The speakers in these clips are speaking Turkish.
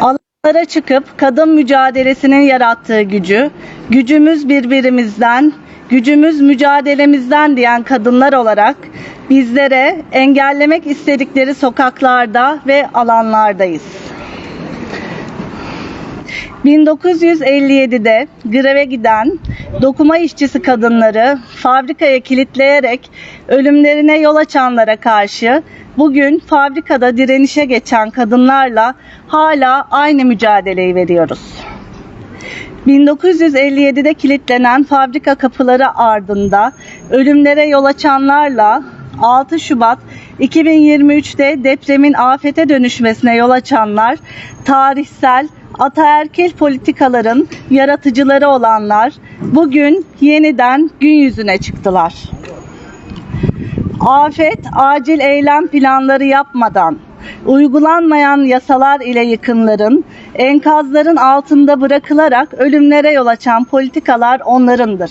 Alanlara çıkıp kadın mücadelesinin yarattığı gücü, gücümüz birbirimizden, gücümüz mücadelemizden diyen kadınlar olarak bizlere engellemek istedikleri sokaklarda ve alanlardayız. 1957'de greve giden dokuma işçisi kadınları fabrikaya kilitleyerek ölümlerine yol açanlara karşı bugün fabrikada direnişe geçen kadınlarla hala aynı mücadeleyi veriyoruz. 1957'de kilitlenen fabrika kapıları ardında ölümlere yol açanlarla 6 Şubat 2023'te depremin afete dönüşmesine yol açanlar tarihsel ataerkil politikaların yaratıcıları olanlar bugün yeniden gün yüzüne çıktılar. Afet acil eylem planları yapmadan uygulanmayan yasalar ile yıkımların enkazların altında bırakılarak ölümlere yol açan politikalar onlarındır.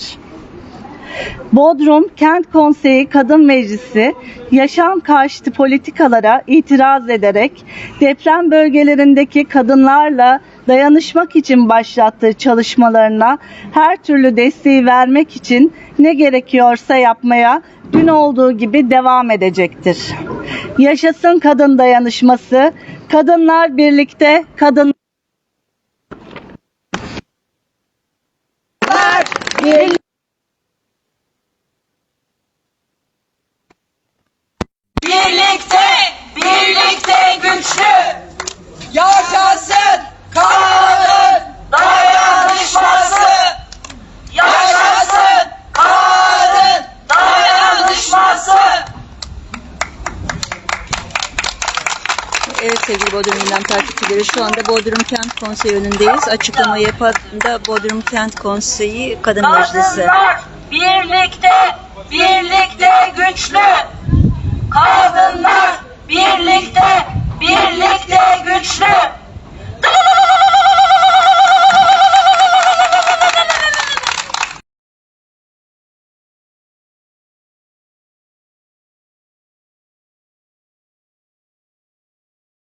Bodrum Kent Konseyi Kadın Meclisi yaşam karşıtı politikalara itiraz ederek deprem bölgelerindeki kadınlarla dayanışmak için başlattığı çalışmalarına her türlü desteği vermek için ne gerekiyorsa yapmaya dün olduğu gibi devam edecektir. Yaşasın kadın dayanışması, kadınlar birlikte, kadın Birlikte, birlikte güçlü. Yaşasın kadın dayanışması. Yaşasın kadın dayanışması. Evet sevgili Bodrum Gündem takipçileri şu anda Bodrum Kent Konseyi önündeyiz. Açıklama yapan da Bodrum Kent Konseyi Kadın Meclisi. Kadınlar birlikte, birlikte güçlü. Kadınlar birlikte, birlikte güçlü.